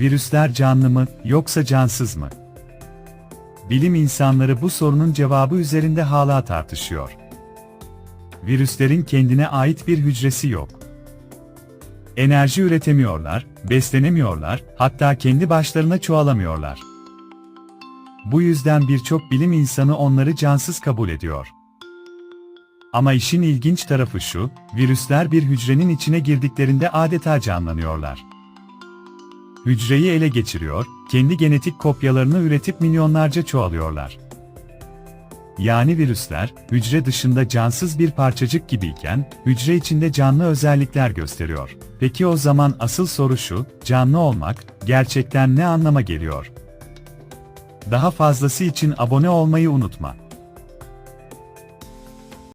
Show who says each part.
Speaker 1: Virüsler canlı mı, yoksa cansız mı? Bilim insanları bu sorunun cevabı üzerinde hala tartışıyor. Virüslerin kendine ait bir hücresi yok. Enerji üretemiyorlar, beslenemiyorlar, hatta kendi başlarına çoğalamıyorlar. Bu yüzden birçok bilim insanı onları cansız kabul ediyor. Ama işin ilginç tarafı şu, virüsler bir hücrenin içine girdiklerinde adeta canlanıyorlar. Hücreyi ele geçiriyor, kendi genetik kopyalarını üretip milyonlarca çoğalıyorlar. Yani virüsler, hücre dışında cansız bir parçacık gibiyken, hücre içinde canlı özellikler gösteriyor. Peki o zaman asıl soru şu, canlı olmak, gerçekten ne anlama geliyor? Daha fazlası için abone olmayı unutma.